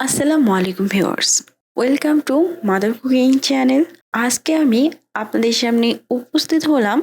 আসসালামু আলাইকুম viewers. Welcome to mother cooking channel আজকে আমি আপনাদের সামনে উপস্থিত হলাম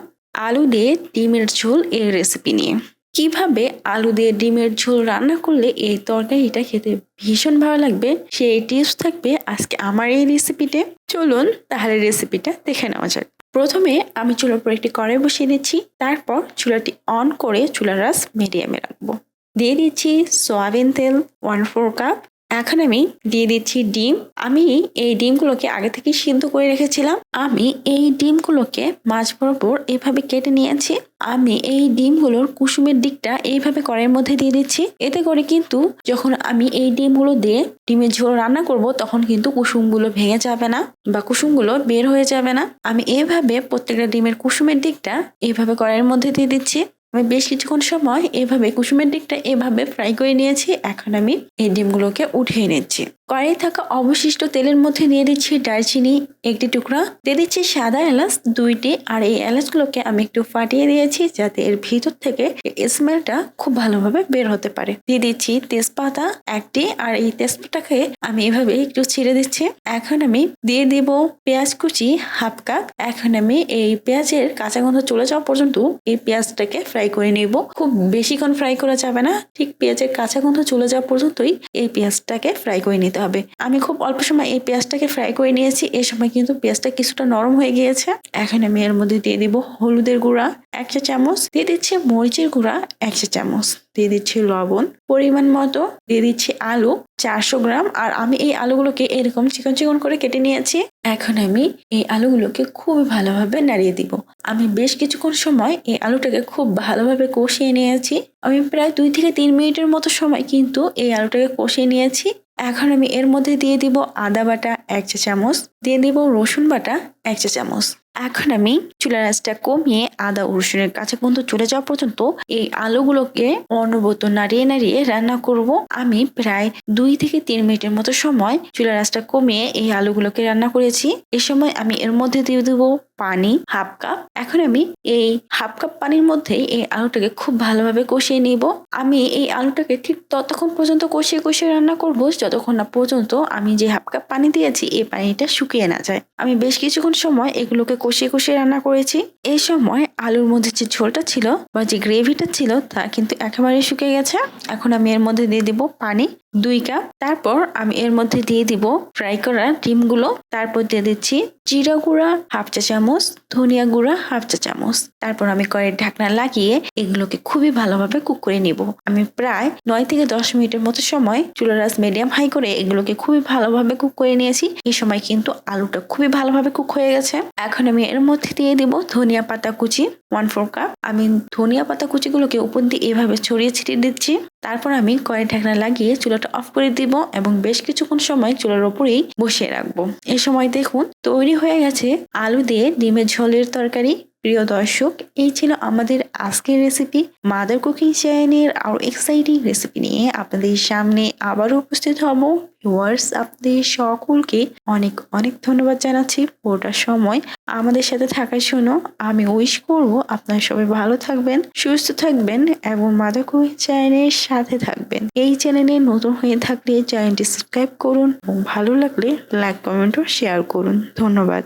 আলু দিয়ে ডিমের ঝোল এর রেসিপি নিয়ে। কীভাবে আলু দিয়ে ডিমের ঝোল রান্না করলে এই তরকারিটা খেতে ভীষণ ভালো লাগবে, সেই টিপস থাকবে আজকে আমার এই রেসিপিতে চলুন তাহলে রেসিপিটা দেখে নেওয়া যাক। প্রথমে আমি চুলার উপর একটি কড়াই বসিয়ে দিচ্ছি, তারপর চুলাটি অন করে চুলার রাস মিডিয়ামে রাখব। দিয়ে দিচ্ছি সয়াবিন তেল ওয়ান ফোর কাপ এখন আমি দিয়ে দিচ্ছি ডিম। আমি এই ডিমগুলোকে আগে থেকে সিদ্ধ করে রেখেছিলাম। আমি এই ডিমগুলোকে মাছ বরাবর এভাবে কেটে নিয়েছি। আমি এই ডিমগুলোর কুসুমের দিকটা এইভাবে কড়াইয়ের মধ্যে দিয়ে দিচ্ছি। এতে করে কিন্তু যখন আমি এই ডিমগুলো দিয়ে ডিমের ঝোল রান্না করব, তখন কিন্তু কুসুমগুলো ভেঙে যাবে না বা কুসুমগুলো বের হয়ে যাবে না। আমি এভাবে প্রত্যেকটা ডিমের কুসুমের দিকটা এইভাবে কড়াইয়ের মধ্যে দিয়ে দিচ্ছি। আমি বেশ কিছুক্ষণ সময় এভাবে কুসুমের দিকটা এভাবে ফ্রাই করে নিয়েছি। এখন আমি এই ডিমগুলোকে উঠিয়ে নিচ্ছি। কড়াই থাকা অবশিষ্ট তেলের মধ্যে দিয়ে দিচ্ছি দারচিনি একটি টুকরা। দিয়ে দিচ্ছি সাদা এলাচ দুইটি আর এই এলাচগুলোকে আমি একটু ফাটিয়ে দিয়েছি যাতে এর ভিতর থেকে স্মেলটা খুব ভালোভাবে বের হতে পারে। দিয়ে দিচ্ছি তেজপাতা একটি আর এই তেজপাতাকে আমি এভাবে একটু ছিঁড়ে দিচ্ছি। এখন আমি দিয়ে দিব পেঁয়াজ কুচি হাফ কাপ। এখন আমি এই পেঁয়াজের কাঁচা গন্ধ চলে যাওয়া পর্যন্ত এই পেঁয়াজটাকে ফ্রাই করে নিব। খুব বেশিক্ষণ ফ্রাই করা যাবে না। ঠিক পেঁয়াজের কাঁচা গন্ধ চলে যাওয়া পর্যন্তই এই পেঁয়াজটাকে ফ্রাই করে নিতে হবে। আমি খুব অল্প সময় এই পেঁয়াজটাকে ফ্রাই করে নিয়েছি। এই সময় কিন্তু পেঁয়াজটা কিছুটা নরম হয়ে গিয়েছে। এখন আমি এর মধ্যে দিয়ে দিব হলুদের গুঁড়া, এক চা চামচ। দিয়ে দিচ্ছি মরিচের গুঁড়া, এক চা চামচ। দিয়ে দিচ্ছি লবণ, পরিমাণ মতো। দিয়ে দিচ্ছি আলু, চারশো গ্রাম। আর আমি এই আলুগুলোকে এরকম চিকন চিকন করে কেটে নিয়েছি। এখন আমি এই আলুগুলোকে খুবই ভালোভাবে নাড়িয়ে দিব। আমি বেশ কিছুক্ষণ সময় এই আলুটাকে খুব ভালোভাবে কষিয়ে নিয়েছি। আমি প্রায় দুই থেকে তিন মিনিটের মতো সময় কিন্তু এই আলুটাকে কষিয়ে নিয়েছি। এখন আমি এর মধ্যে দিয়ে দিব আদা বাটা এক চা চামচ, দিয়ে দিব রসুন বাটা এক চা চামচ। এখন আমি চুলার আঁচটা কমিয়ে আদা রসুনের কাছে পর্যন্ত চলে যাওয়া পর্যন্ত এই আলুগুলোকে অনবত নাড়িয়ে নাড়িয়ে রান্না করব। আমি প্রায় দুই থেকে তিন মিনিটের মতো সময় চুলার আঁচটা কমিয়ে এই আলুগুলোকে রান্না করেছি। এ সময় আমি এর মধ্যে দিয়ে দেবো পানি, হাফ কাপ। এখন আমি এই হাফ কাপ পানির মধ্যে এই আলুটাকে খুব ভালোভাবে কষিয়ে নিব। আমি এই আলুটাকে ঠিক ততক্ষণ পর্যন্ত কষিয়ে কষিয়ে রান্না করব যতক্ষণ না পর্যন্ত আমি যে হাফ কাপ পানি দিয়েছি, এই পানিটা শুকিয়ে না যায়। আমি বেশ কিছুক্ষণ সময় এগুলোকে কষিয়ে কষিয়ে রান্না করেছি। এই সময় আলুর মধ্যে যে ঝোলটা ছিল বা যে গ্রেভিটা ছিল তা কিন্তু একেবারে শুকিয়ে গেছে। এখন আমি এর মধ্যে দিয়ে দিব পানি। দুই কাপ। তারপর আমি এর মধ্যে দিয়ে দিব ফ্রাই করা ডিমগুলো। তারপর দিয়ে দিচ্ছি জিরা গুঁড়া হাফ চা চামচ, ধনিয়া গুঁড়া হাফ চা চামচ। তারপর আমি কড়াইয়ের ঢাকনা লাগিয়ে এগুলোকে খুবই ভালোভাবে কুক করে নিব। আমি প্রায় নয় থেকে দশ মিনিটের মতো সময় চুলার রাস মিডিয়াম হাই করে এগুলোকে খুবই ভালোভাবে কুক করে নিয়েছি। এই সময় কিন্তু আলুটা খুবই ভালোভাবে কুক হয়ে গেছে। এখন আমি এর মধ্যে দিয়ে দিব ধনিয়া পাতা কুচি ওয়ান ফোর কাপ আমি ধনিয়া পাতা কুচিগুলোকে উপর দিয়ে এভাবে ছড়িয়ে ছিটিয়ে দিচ্ছি। তারপর আমি কড়াই ঢাকনা লাগিয়ে চুলাটা অফ করে দিব এবং বেশ কিছুক্ষণ সময় চুলার ওপরেই বসিয়ে রাখব। এই সময় দেখুন, তৈরি হয়ে গেছে আলু দিয়ে ডিমের ঝোলের তরকারি। প্রিয় দর্শক, এই ছিল আমাদের আজকের রেসিপি মাদার কুকিং চ্যানেলের আরও এক্সাইটিং রেসিপি নিয়ে। আপনাদের সামনে আবারও উপস্থিত হব। ওয়ার্স আপনাদের সকলকে অনেক অনেক ধন্যবাদ জানাচ্ছি পুরোটা সময়। আমাদের সাথে থাকার জন্য আমি উইশ করব আপনারা সবাই ভালো থাকবেন, সুস্থ থাকবেন এবং মাদার কুকিং চ্যানেলের সাথে থাকবেন। এই চ্যানেলে নতুন হয়ে থাকলে চ্যানেলটি সাবস্ক্রাইব করুন এবং ভালো লাগলে লাইক কমেন্ট ও শেয়ার করুন। ধন্যবাদ।